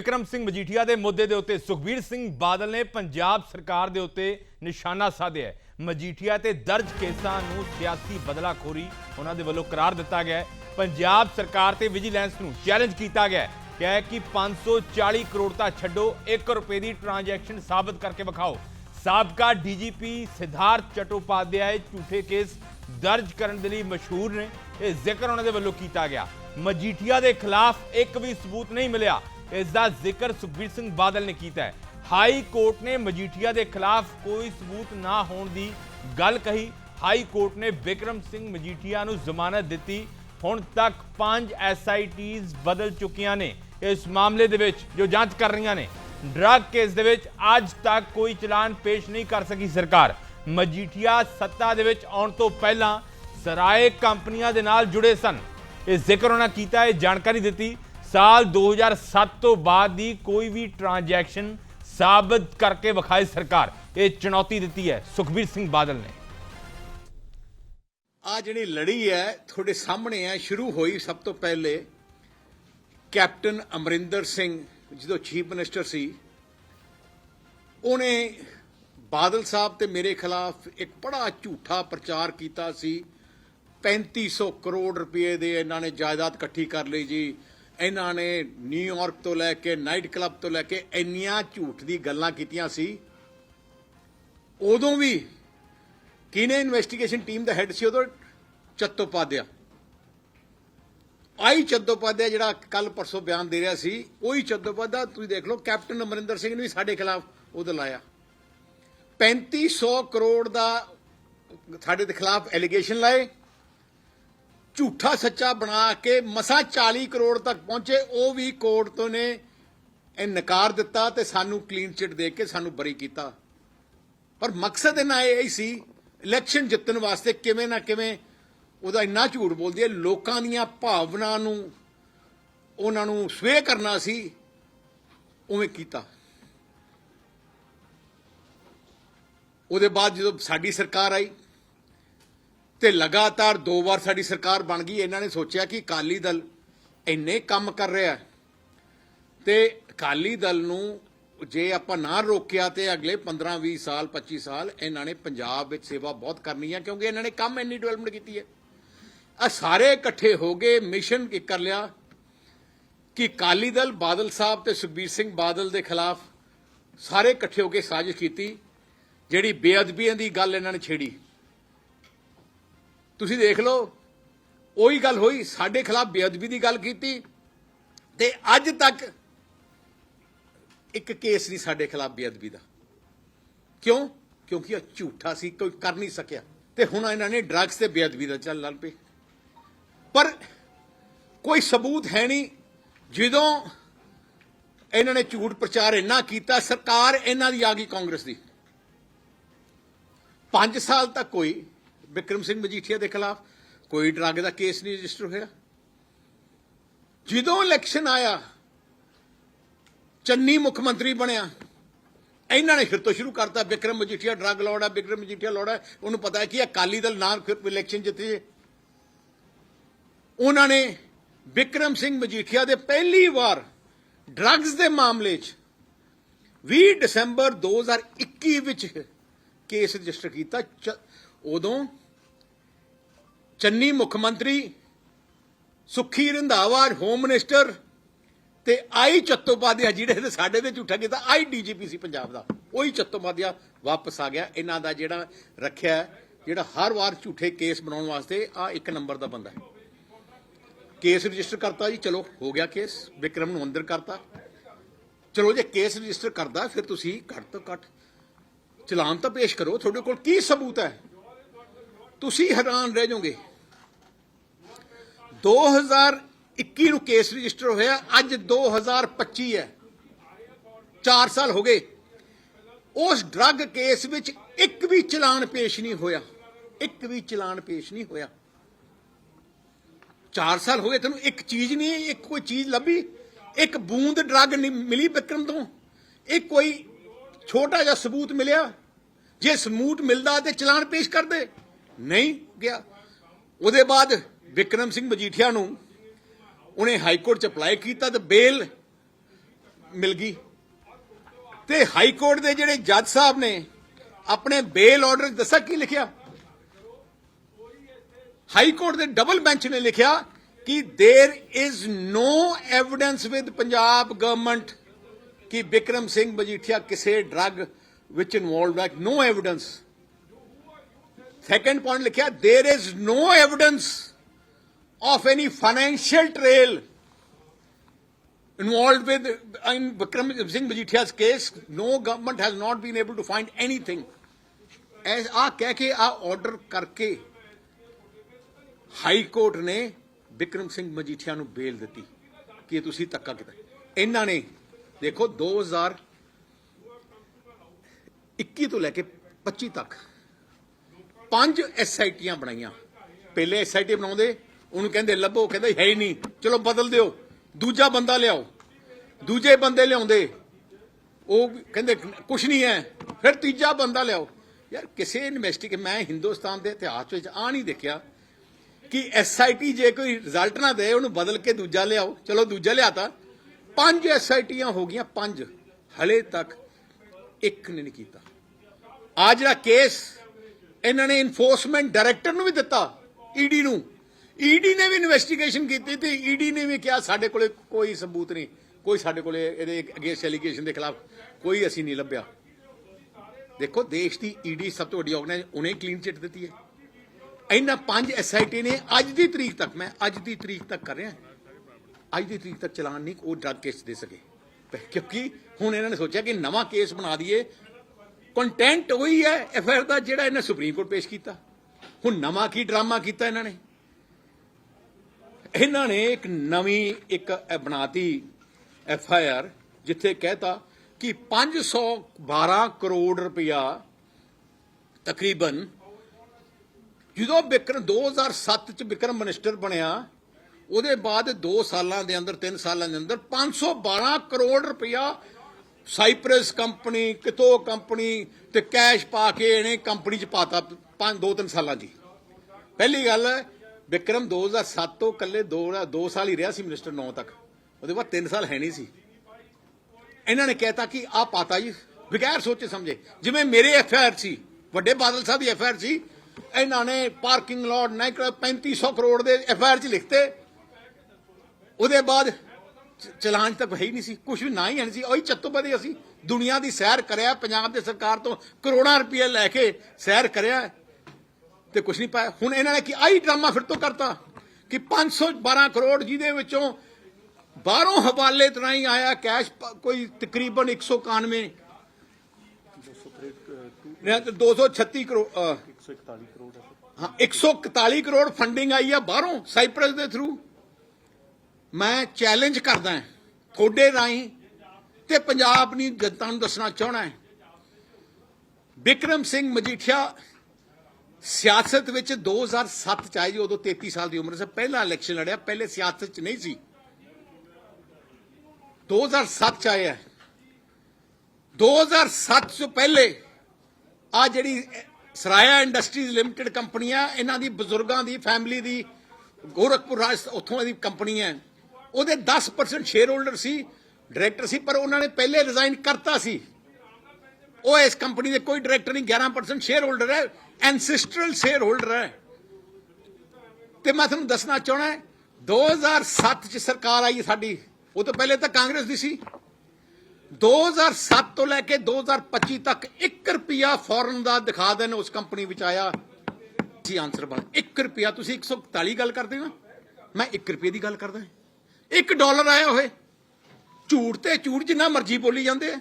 ਵਿਕਰਮ ਸਿੰਘ ਮਜੀਠੀਆ ਦੇ ਮੁੱਦੇ ਦੇ ਉੱਤੇ ਸੁਖਬੀਰ ਸਿੰਘ ਬਾਦਲ ਨੇ ਪੰਜਾਬ ਸਰਕਾਰ ਦੇ ਉੱਤੇ ਨਿਸ਼ਾਨਾ ਸਾਧਿਆ ਮਜੀਠੀਆ ਤੇ ਦਰਜ ਕੇਸਾਂ ਨੂੰ ਸਿਆਸੀ ਬਦਲਾਖੋਰੀ ਉਹਨਾਂ ਦੇ ਵੱਲੋਂ ਕਰਾਰ ਦਿੱਤਾ ਗਿਆ ਪੰਜਾਬ ਸਰਕਾਰ ਤੇ ਵਿਜੀਲੈਂਸ ਨੂੰ ਚੈਲੰਜ ਕੀਤਾ ਗਿਆ ਹੈ। ਕਿਹਾ ਹੈ ਕਿ 540 ਕਰੋੜ ਤਾਂ ਛੱਡੋ 1 ਰੁਪਏ ਦੀ ਟ੍ਰਾਂਜੈਕਸ਼ਨ ਸਾਬਤ ਕਰਕੇ ਵਿਖਾਓ। ਸਾਬਕਾ ਡੀਜੀਪੀ ਸਿਧਾਰਥ ਚਟੋਪਾਧਿਆਏ ਝੂਠੇ ਕੇਸ ਦਰਜ ਕਰਨ ਦੇ ਲਈ ਮਸ਼ਹੂਰ ਨੇ। ਇਹ ਜ਼ਿਕਰ ਉਹਨਾਂ ਦੇ ਵੱਲੋਂ ਕੀਤਾ ਗਿਆ। ਮਜੀਠੀਆ ਦੇ ਖਿਲਾਫ ਇੱਕ ਵੀ ਸਬੂਤ ਨਹੀਂ ਮਿਲਿਆ। ਇਸ ਦਾ ਜ਼ਿਕਰ ਸੁਖਬੀਰ ਸਿੰਘ ਬਾਦਲ ਨੇ ਕੀਤਾ ਹੈ। ਹਾਈ ਕੋਰਟ ਨੇ ਮਜੀਠੀਆ ਦੇ ਖਿਲਾਫ ਕੋਈ ਸਬੂਤ ਨਾ ਹੋਣ ਦੀ ਗੱਲ ਕਹੀ। ਹਾਈ ਕੋਰਟ ਨੇ ਵਿਕਰਮ ਸਿੰਘ ਮਜੀਠੀਆ ਨੂੰ ਜ਼ਮਾਨਤ ਦਿੱਤੀ। ਹੁਣ ਤੱਕ 5 ਐਸਆਈਟੀਜ਼ ਬਦਲ ਚੁੱਕੀਆਂ ਨੇ ਇਸ ਮਾਮਲੇ ਦੇ ਵਿੱਚ, ਜੋ ਜਾਂਚ ਕਰ ਰਹੀਆਂ ਨੇ। ਡਰੱਗ ਕੇਸ ਦੇ ਵਿੱਚ ਅੱਜ ਤੱਕ ਕੋਈ ਚਲਾਨ ਪੇਸ਼ ਨਹੀਂ ਕਰ ਸਕੀ ਸਰਕਾਰ। ਮਜੀਠੀਆ ਸੱਤਾ ਦੇ ਵਿੱਚ ਆਉਣ ਤੋਂ ਪਹਿਲਾਂ ਸਰਾਏ ਕੰਪਨੀਆਂ ਦੇ ਨਾਲ ਜੁੜੇ ਸਨ। ਇਹ ਜ਼ਿਕਰ ਉਹਨਾਂ ਕੀਤਾ, ਇਹ ਜਾਣਕਾਰੀ ਦਿੱਤੀ। ਸਾਲ 2007 ਤੋਂ ਬਾਅਦ ਦੀ ਕੋਈ ਵੀ ਟ੍ਰਾਂਜੈਕਸ਼ਨ ਸਾਬਤ ਕਰਕੇ ਵਿਖਾਏ ਸਰਕਾਰ। ਇਹ ਚੁਣੌਤੀ ਦਿੱਤੀ ਹੈ। ਸੁਖਬੀਰ ਸਿੰਘ ਬਾਦਲ ਨੇ। ਆ ਜਿਹੜੀ ਲੜੀ ਹੈ, ਤੁਹਾਡੇ ਸਾਹਮਣੇ ਹੈ, ਸ਼ੁਰੂ ਹੋਈ ਸਭ ਤੋਂ ਪਹਿਲੇ ਕੈਪਟਨ ਅਮਰਿੰਦਰ ਸਿੰਘ, ਜਦੋਂ ਚੀਫ ਮਿਨਿਸਟਰ ਸੀ, ਉਹਨੇ ਬਾਦਲ ਸਾਹਿਬ ਤੇ ਮੇਰੇ ਖਿਲਾਫ ਇੱਕ ਬੜਾ ਝੂਠਾ ਪ੍ਰਚਾਰ ਕੀਤਾ ਸੀ। 3500 ਕਰੋੜ ਰੁਪਏ ਦੇ ਇਹਨਾਂ ਨੇ ਜਾਇਦਾਦ ਇਕੱਠੀ ਕਰ ਲਈ ਜੀ। ਇਹਨਾਂ ਨੇ ਨਿਊਯਾਰਕ ਤੋਂ ਲੈ ਕੇ ਨਾਈਟ ਕਲੱਬ ਤੋਂ ਲੈ ਕੇ ਇੰਨੀਆਂ ਝੂਠ ਦੀ ਗੱਲਾਂ ਕੀਤੀਆਂ ਸੀ। ਉਦੋਂ ਵੀ ਕਿਹਨੇ ਇਨਵੈਸਟੀਗੇਸ਼ਨ ਟੀਮ ਦਾ ਹੈੱਡ ਸੀ ਉਦੋਂ? ਚੱਤੋਪਾਧਿਆ। ਆਈ ਚੱਤੋਪਾਧਿਆ ਜਿਹੜਾ ਕੱਲ ਪਰਸੋਂ ਬਿਆਨ ਦੇ ਰਿਹਾ ਸੀ, ਉਹੀ ਚੱਤੋਪਾਧਿਆ। ਤੁਸੀਂ ਦੇਖ ਲਓ, ਕੈਪਟਨ ਅਮਰਿੰਦਰ ਸਿੰਘ ਨੇ ਵੀ ਸਾਡੇ ਖਿਲਾਫ ਉਹਦਾ ਲਾਇਆ। 3500 ਕਰੋੜ ਦਾ ਸਾਡੇ ਦੇ ਖਿਲਾਫ ਐਲੀਗੇਸ਼ਨ ਲਾਏ। ਝੂਠਾ ਸੱਚਾ ਬਣਾ ਕੇ ਮਸਾ 40 ਕਰੋੜ ਤੱਕ ਪਹੁੰਚੇ, ਉਹ ਵੀ ਕੋਰਟ ਤੋਂ ਨੇ। ਇਹ ਨਕਾਰ ਦਿੱਤਾ ਤੇ ਸਾਨੂੰ ਕਲੀਨ ਚਿਟ ਦੇ ਕੇ ਸਾਨੂੰ ਬਰੀ ਕੀਤਾ। ਪਰ ਮਕਸਦ ਇਹਨਾਂ ਇਹ ਹੀ ਸੀ ਇਲੈਕਸ਼ਨ ਜਿੱਤਣ ਵਾਸਤੇ ਕਿਵੇਂ ਨਾ ਕਿਵੇਂ ਉਹਦਾ ਇੰਨਾ ਝੂਠ ਬੋਲਦੀ ਹੈ, ਲੋਕਾਂ ਦੀਆਂ ਭਾਵਨਾ ਨੂੰ, ਉਹਨਾਂ ਨੂੰ ਸਵੇ ਕਰਨਾ ਸੀ, ਉਵੇਂ ਕੀਤਾ। ਉਹਦੇ ਬਾਅਦ ਜਦੋਂ ਸਾਡੀ ਸਰਕਾਰ ਆਈ ਤੇ ਲਗਾਤਾਰ ਦੋ ਵਾਰ ਸਾਡੀ ਸਰਕਾਰ ਬਣ ਗਈ, ਇਹਨਾਂ ਨੇ ਸੋਚਿਆ ਕਿ ਅਕਾਲੀ ਦਲ ਇੰਨੇ ਕੰਮ ਕਰ ਰਿਹਾ ਹੈ। ਤੇ ਅਕਾਲੀ ਦਲ ਨੂੰ ਜੇ ਆਪਾਂ ਨਾ ਰੋਕਿਆ ਤੇ ਅਗਲੇ 15 20 ਸਾਲ 25 ਸਾਲ ਇਹਨਾਂ ਨੇ ਪੰਜਾਬ ਵਿੱਚ ਸੇਵਾ ਬਹੁਤ ਕਰਨੀ ਹੈ, ਕਿਉਂਕਿ ਇਹਨਾਂ ਨੇ ਕੰਮ ਇੰਨੀ ਡਿਵੈਲਪਮੈਂਟ ਕੀਤੀ ਹੈ। ਆ ਸਾਰੇ ਇਕੱਠੇ ਹੋ ਗਏ ਮਿਸ਼ਨ ਕੀ ਕਰ ਲਿਆ ਕਿ ਅਕਾਲੀ ਦਲ ਬਾਦਲ ਸਾਹਿਬ ਤੇ ਸੁਖਬੀਰ ਸਿੰਘ ਬਾਦਲ ਦੇ ਖਿਲਾਫ ਸਾਰੇ ਇਕੱਠੇ ਹੋ ਕੇ ਸਾਜ਼ਿਸ਼ ਕੀਤੀ, ਜਿਹੜੀ ਬੇਅਦਬੀਆਂ ਦੀ ਗੱਲ ਇਹਨਾਂ ਨੇ ਛੇੜੀ। ਤੁਸੀਂ ਦੇਖ ਲਓ, ਉਹੀ ਗੱਲ ਹੋਈ, ਸਾਡੇ ਖਿਲਾਫ ਬੇਅਦਬੀ ਦੀ ਗੱਲ ਕੀਤੀ ਤੇ ਅੱਜ ਤੱਕ ਇੱਕ ਕੇਸ ਨਹੀਂ ਸਾਡੇ ਖਿਲਾਫ ਬੇਅਦਬੀ ਦਾ। ਕਿਉਂ? ਕਿਉਂਕਿ ਇਹ ਝੂਠਾ ਸੀ, ਕੋਈ ਕਰ ਨਹੀਂ ਸਕਿਆ। ਤੇ ਹੁਣ ਇਹਨਾਂ ਨੇ ਡਰੱਗਸ ਤੇ ਬੇਅਦਬੀ ਦਾ ਚੱਲ ਲੱਗ ਪਏ। ਪਰ ਕੋਈ ਸਬੂਤ ਹੈ ਨਹੀਂ, ਜਦੋਂ ਇਹਨਾਂ ਨੇ ਝੂਠ ਪ੍ਰਚਾਰ ਇੰਨਾ ਕੀਤਾ, ਸਰਕਾਰ ਇਹਨਾਂ ਦੀ ਆ ਗਈ ਕਾਂਗਰਸ ਦੀ। 5 ਸਾਲ ਤੱਕ ਕੋਈ ਬਿਕਰਮ ਸਿੰਘ ਮਜੀਠੀਆ ਦੇ ਖਿਲਾਫ ਕੋਈ ਡਰੱਗ ਦਾ ਕੇਸ ਨਹੀਂ ਰਜਿਸਟਰ ਹੋਇਆ। ਜਦੋਂ ਇਲੈਕਸ਼ਨ ਆਇਆ, ਚੰਨੀ ਮੁੱਖ ਮੰਤਰੀ ਬਣਿਆ। ਇਹਨਾਂ ਨੇ ਫਿਰ ਤੋਂ ਸ਼ੁਰੂ ਕਰਤਾ Bikram Majithia drug lord Bikram Majithia lord ਉਹਨੂੰ ਪਤਾ ਹੈ ਕਿ ਅਕਾਲੀ ਦਲ ਨਾਲ ਫਿਰ ਇਲੈਕਸ਼ਨ ਜਿੱਤੇ ਉਹਨਾਂ ਨੇ ਬਿਕਰਮ ਸਿੰਘ ਮਜੀਠੀਆ ਦੇ ਪਹਿਲੀ ਵਾਰ ਡਰੱਗਸ ਦੇ ਮਾਮਲੇ 'ਚ 20 ਦਸੰਬਰ 2021 ਵਿੱਚ ਕੇਸ ਰਜਿਸਟਰ ਕੀਤਾ। ਉਦੋਂ ਚੰਨੀ ਮੁੱਖ ਮੰਤਰੀ ਸੁਖੀ ਰੰਧਾਵਾ ਹੋਮ ਮਿਨਿਸਟਰ ਤੇ ਆਈ ਚੱਤੋਪਾਧਿਆ ਜਿਹੜੇ ਨੇ ਸਾਡੇ ਤੇ ਝੂਠਾ ਕੀਤਾ, ਆਈ ਡੀਜੀਪੀ ਸੀ ਪੰਜਾਬ ਦਾ। ਉਹੀ ਚੱਤੋਪਾਧਿਆ ਵਾਪਸ ਆ ਗਿਆ। ਇਹਨਾਂ ਦਾ ਜਿਹੜਾ ਰੱਖਿਆ ਜਿਹੜਾ ਹਰ ਵਾਰ ਝੂਠੇ ਕੇਸ ਬਣਾਉਣ ਵਾਸਤੇ ਆ ਇੱਕ ਨੰਬਰ ਦਾ ਬੰਦਾ ਹੈ। ਕੇਸ ਰਜਿਸਟਰ ਕਰਤਾ ਜੀ, ਚਲੋ, ਹੋ ਗਿਆ ਕੇਸ। ਵਿਕਰਮ ਨੂੰ ਅੰਦਰ ਕਰਤਾ। ਚਲੋ, ਜੇ ਕੇਸ ਰਜਿਸਟਰ ਕਰਦਾ, ਫਿਰ ਤੁਸੀਂ ਘੱਟ ਤੋਂ ਘੱਟ ਚਲਾਨ ਤਾਂ ਪੇਸ਼ ਕਰੋ। ਤੁਹਾਡੇ ਕੋਲ ਕੀ ਸਬੂਤ ਹੈ? ਤੁਸੀਂ ਹੈਰਾਨ ਰਹਿ ਜਾਓਗੇ। 2021 ਨੂੰ ਕੇਸ ਰਜਿਸਟਰ ਹੋਇਆ, ਅੱਜ 2025 ਹੈ। 4 ਸਾਲ ਹੋ ਗਏ। ਉਸ ਡਰੱਗ ਕੇਸ ਵਿੱਚ ਇੱਕ ਵੀ ਚਲਾਨ ਪੇਸ਼ ਨਹੀਂ ਹੋਇਆ। ਇੱਕ ਵੀ ਚਲਾਨ ਪੇਸ਼ ਨਹੀਂ ਹੋਇਆ। 4 ਸਾਲ ਹੋ ਗਏ ਤੈਨੂੰ ਇੱਕ ਚੀਜ਼ ਨਹੀਂ ਇੱਕ ਕੋਈ ਚੀਜ਼ ਲੱਭੀ। ਇੱਕ ਬੂੰਦ ਡਰੱਗ ਨਹੀਂ ਮਿਲੀ ਬਿਕਰਮ ਤੋਂ। ਇਹ ਕੋਈ ਛੋਟਾ ਜਿਹਾ ਸਬੂਤ ਮਿਲਿਆ। ਜੇ ਸਬੂਤ ਮਿਲਦਾ ਤੇ ਚਲਾਨ ਪੇਸ਼ ਕਰਦੇ। ਨਹੀਂ ਗਿਆ ਉਹਦੇ ਬਾਅਦ ਵਿਕਰਮ ਸਿੰਘ ਮਜੀਠੀਆ ਨੂੰ ਉਹਨੇ ਹਾਈ ਕੋਰਟ ਚ ਅਪਲਾਈ ਕੀਤਾ ਤੇ ਬੇਲ ਮਿਲ ਗਈ ਤੇ ਹਾਈ ਕੋਰਟ ਦੇ ਜਿਹੜੇ ਜੱਜ ਸਾਹਿਬ ਨੇ ਆਪਣੇ ਬੇਲ ਆਰਡਰ ਦੱਸਿਆ ਕੀ ਲਿਖਿਆ ਹਾਈ ਕੋਰਟ ਦੇ ਡਬਲ ਬੈਂਚ ਨੇ ਲਿਖਿਆ ਕਿ there is no evidence with Punjab government ਕਿ ਵਿਕਰਮ ਸਿੰਘ ਮਜੀਠੀਆ ਕਿਸੇ ਡਰੱਗ ਵਿੱਚ ਇਨਵੋਲਵਡ ਹੈ ਨੋ ਐਵੀਡੈਂਸ ਸੈਕੰਡ ਪੁਆਇੰਟ ਲਿਖਿਆ there is no evidence of any financial trail involved with in Vikram Singh Majithia's case, no government has not been able to find anything. ਐਸ ਆ ਕਹਿ ਕੇ ਆ order ਕਰਕੇ high court ਨੇ ਵਿਕਰਮ ਸਿੰਘ ਮਜੀਠੀਆ ਨੂੰ ਬੇਲ ਦਿੱਤੀ ਕਿ ਤੁਸੀਂ ਧੱਕਾ ਕੀਤਾ ਇਹਨਾਂ ਨੇ ਦੇਖੋ 2021 ਤੋਂ ਲੈ ਕੇ 25 ਤੱਕ ਪੰਜ ਐਸਆਈਟੀਆਂ ਬਣਾਈਆਂ। ਪਹਿਲੇ ਐਸਆਈਟੀ ਬਣਾਉਂਦੇ, ਉਹਨੂੰ ਕਹਿੰਦੇ ਲੱਭੋ, ਕਹਿੰਦਾ ਹੈ ਹੀ ਨਹੀਂ। ਚਲੋ ਬਦਲ ਦਿਓ। ਦੂਜਾ ਬੰਦਾ ਲਿਆਓ। ਦੂਜੇ ਬੰਦੇ ਲਿਆਉਂਦੇ। ਉਹ ਕਹਿੰਦੇ, ਕੁਛ ਨਹੀਂ ਹੈ। ਫਿਰ ਤੀਜਾ ਬੰਦਾ ਲਿਆਓ। ਯਾਰ ਕਿਸੇ ਇਨਵੈਸਟੀਗੇ ਮੈਂ ਹਿੰਦੁਸਤਾਨ ਦੇ ਇਤਿਹਾਸ ਵਿੱਚ ਆ ਨਹੀਂ ਦੇਖਿਆ ਕਿ ਐਸਆਈਟੀ ਜੇ ਕੋਈ ਰਿਜ਼ਲਟ ਨਾ ਦੇ, ਉਹਨੂੰ ਬਦਲ ਕੇ ਦੂਜਾ ਲਿਆਓ। ਚਲੋ ਦੂਜਾ ਲਿਆਤਾ। ਪੰਜ ਐਸਆਈਟੀਆਂ ਹੋ ਗਈਆਂ, ਪੰਜ। ਹਲੇ ਤੱਕ ਇੱਕ ਨੇ ਨਹੀਂ ਕੀਤਾ। ਆ ਜਿਹੜਾ ਕੇਸ ਇਹਨਾਂ ਨੇ ਇਨਫੋਰਸਮੈਂਟ ਡਾਇਰੈਕਟਰ ਨੂੰ ਵੀ ਦਿੱਤਾ ਈਡੀ ਨੂੰ। ਈਡੀ ਨੇ ਵੀ ਇਨਵੈਸਟੀਗੇਸ਼ਨ ਕੀਤੀ ਤੇ ਈਡੀ ਨੇ ਵੀ ਕਿਹਾ, ਸਾਡੇ ਕੋਲੇ ਕੋਈ ਸਬੂਤ ਨਹੀਂ, ਕੋਈ ਸਾਡੇ ਕੋਲੇ ਇਹਦੇ ਅਗੇਂਸਟ ਐਲੀਗੇਸ਼ਨ ਦੇ ਖਿਲਾਫ ਕੋਈ ਅਸੀਂ ਨਹੀਂ ਲੱਭਿਆ। ਦੇਖੋ, ਦੇਸ਼ ਦੀ ਈਡੀ ਸਭ ਤੋਂ ਵੱਡੀ ਆਰਗੇਨਾਈਜ਼ ਉਹਨੇ ਕਲੀਨ ਚਿੱਟ ਦਿੱਤੀ ਹੈ। ਇਹਨਾਂ ਪੰਜ ਐਸਆਈਟੀ ਨੇ ਅੱਜ ਦੀ ਤਰੀਕ ਤੱਕ, ਮੈਂ ਅੱਜ ਦੀ ਤਰੀਕ ਤੱਕ ਕਰ ਰਿਹਾ। ਅੱਜ ਦੀ ਤਰੀਕ ਤੱਕ ਚਲਾਨ ਨਹੀਂ, ਉਹ ਡਰਗ ਕੇਸ ਦੇ ਸਕੇ। ਕਿਉਂਕਿ ਹੁਣ ਇਹਨਾਂ ਨੇ ਸੋਚਿਆ ਕਿ ਨਵਾਂ ਕੇਸ ਬਣਾ ਦਈਏ ਕੰਟੈਂਟ ਉਹੀ ਹੈ ਐਫਆਈਆਰ ਦਾ ਜਿਹੜਾ ਇਹਨੇ ਸੁਪਰੀਮ ਕੋਰਟ ਪੇਸ਼ ਕੀਤਾ। ਹੁਣ ਨਵਾਂ ਕੀ ਡਰਾਮਾ ਕੀਤਾ ਇਹਨਾਂ ਨੇ? ਇਹਨਾਂ ਨੇ ਇੱਕ ਨਵੀਂ ਇੱਕ ਬਣਾਤੀ ਐਫਆਈਆਰ ਜਿੱਥੇ ਕਹਿਤਾ ਕਿ 512 ਕਰੋੜ ਰੁਪਇਆ ਤਕਰੀਬਨ ਜਦੋਂ ਵਿਕਰਮ 2007 ਚ ਬਿਕਰਮ ਮਿਨਿਸਟਰ ਬਣਿਆ, ਉਹਦੇ ਬਾਅਦ 2 ਸਾਲਾਂ ਦੇ ਅੰਦਰ 3 ਸਾਲਾਂ ਦੇ ਅੰਦਰ 512 ਕਰੋੜ ਰੁਪਇਆ ਸਾਈਪ੍ਰਸ ਕੰਪਨੀ, ਕਿਤੋ ਕੰਪਨੀ ਤੇ ਕੈਸ਼ ਪਾ ਕੇ ਇਹਨੇ ਕੰਪਨੀ ਚ ਪਾਤਾ 5 2 3 ਸਾਲਾਂ ਜੀ। ਪਹਿਲੀ ਗੱਲ, ਵਿਕਰਮ 2007 ਤੋਂ ਕੱਲੇ 2 2 ਸਾਲ ਹੀ ਰਿਹਾ ਸੀ ਮਿਨਿਸਟਰ 9 ਤੱਕ। ਉਹਦੇ ਬਾਅਦ 3 ਸਾਲ ਹੈ ਨਹੀਂ ਸੀ। ਇਹਨਾਂ ਨੇ ਕਹਿਤਾ ਕਿ ਆ ਪਾਤਾ ਜੀ, ਬਗੈਰ ਸੋਚੇ ਸਮਝੇ। ਜਿਵੇਂ ਮੇਰੇ ਐਫਆਈਆਰ ਸੀ, ਵੱਡੇ ਬਾਦਲ ਸਾਹਿਬ ਦੀ ਐਫਆਈਆਰ ਸੀ, ਇਹਨਾਂ ਨੇ ਪਾਰਕਿੰਗ ਲੋਟ ਨਹੀਂ 3500 ਕਰੋੜ ਦੇ ਐਫਆਈਆਰ ਚ ਲਿਖਤੇ। ਉਹਦੇ ਬਾਅਦ ਚਲਾਨ ਤੱਕ ਹੈ ਹੀ ਨਹੀਂ ਸੀ ਕੁਝ ਵੀ ਨਾ ਹੀ ਨਹੀਂ ਸੀ। ਉਹੀ ਚੱਤੋਬਦੀ ਅਸੀਂ ਦੁਨੀਆ ਦੀ ਸੈਰ ਕਰਿਆ ਪੰਜਾਬ ਦੇ ਸਰਕਾਰ ਤੋਂ ਕਰੋੜਾਂ ਰੁਪਏ ਲੈ ਕੇ ਸੈਰ ਕਰਿਆ ਤੇ ਕੁਝ ਨਹੀਂ ਪਾਇਆ। ਹੁਣ ਇਹਨਾਂ ਨੇ ਕੀ ਆਹੀ ਡਰਾਮਾ ਫਿਰ ਤੋਂ ਕਰਤਾ ਕਿ 512 ਕਰੋੜ ਜਿਹਦੇ ਵਿੱਚੋਂ ਬਾਹਰੋਂ ਹਵਾਲੇ ਤੋਂ ਹੀ ਆਇਆ ਕੈਸ਼ ਕੋਈ ਤਕਰੀਬਨ 191 ਨਹੀਂ ਤਾਂ 236 ਕਰੋੜ ਅ, 141 ਕਰੋੜ ਹਾਂ। 141 ਕਰੋੜ ਫੰਡਿੰਗ ਆਈ ਆ ਬਾਹਰੋਂ ਸਾਈਪ੍ਰਸ ਦੇ ਥਰੂ ਮੈਂ ਚੈਲੰਜ ਕਰਦਾ ਹਾਂ ਤੁਹਾਡੇ ਰਾਹੀਂ ਤੇ ਪੰਜਾਬ ਦੀ ਜਨਤਾ ਨੂੰ ਦੱਸਣਾ ਚਾਹਣਾ ਹੈ। ਵਿਕਰਮ ਸਿੰਘ ਮਜੀਠੀਆ ਸਿਆਸਤ ਵਿੱਚ 2007 ਚ ਆਏ ਜੀ, ਉਦੋਂ 33 ਸਾਲ ਦੀ ਉਮਰ ਸੀ, ਪਹਿਲਾ ਇਲੈਕਸ਼ਨ ਲੜਿਆ, ਪਹਿਲੇ ਸਿਆਸਤ ਚ ਨਹੀਂ ਸੀ। 2007 ਚ ਆਇਆ। 2007 ਤੋਂ ਪਹਿਲੇ ਆ ਜਿਹੜੀ ਸਰਾਇਆ ਇੰਡਸਟਰੀਜ਼ ਲਿਮਟਿਡ ਕੰਪਨੀ ਆ ਇਹਨਾਂ ਦੀ ਬਜ਼ੁਰਗਾਂ ਦੀ, ਫੈਮਿਲੀ ਦੀ, ਗੋਰਖਪੁਰ ਰਾਜ, ਉੱਥੋਂ ਦੀ ਕੰਪਨੀ ਹੈ ਉਹਦੇ 10% ਸ਼ੇਅਰ ਹੋਲਡਰ ਸੀ ਡਾਇਰੈਕਟਰ ਸੀ, ਪਰ ਉਹਨਾਂ ਨੇ ਪਹਿਲੇ ਰਿਜ਼ਾਈਨ ਕਰਤਾ ਸੀ। ਉਹ ਇਸ ਕੰਪਨੀ ਦੇ ਕੋਈ ਡਾਇਰੈਕਟਰ ਨਹੀਂ 11% ਸ਼ੇਅਰ ਹੋਲਡਰ ਹੈ ਐਨਸਿਸਟਰਲ ਸ਼ੇਅਰ ਹੋਲਡਰ ਹੈ। ਤੇ ਮੈਂ ਤੁਹਾਨੂੰ ਦੱਸਣਾ ਚਾਹਣਾ 2007 ਚ ਸਰਕਾਰ ਆਈ ਸਾਡੀ, ਉਹ ਤੋਂ ਪਹਿਲੇ ਤਾਂ ਕਾਂਗਰਸ ਦੀ ਸੀ। 2007 ਤੋਂ ਲੈ ਕੇ 2025 ਤੱਕ 1 ਰੁਪਿਆ ਫੋਰਨ ਦਾ ਦਿਖਾ ਦੇਣ ਉਸ ਕੰਪਨੀ ਵਿੱਚ ਆਇਆ। ਜੀ ਆਨਸਰ ਬਣ 1 ਰੁਪਿਆ ਤੁਸੀਂ 141 ਗੱਲ ਕਰਦੇ ਹੋ ਮੈਂ 1 ਰੁਪਏ ਦੀ ਗੱਲ ਕਰਦਾ। 1 ਡਾਲਰ ਆਇਆ ਹੋਏ। ਝੂਠ ਤੇ ਝੂਠ ਜਿੰਨਾ ਮਰਜ਼ੀ ਬੋਲੀ ਜਾਂਦੇ ਆ।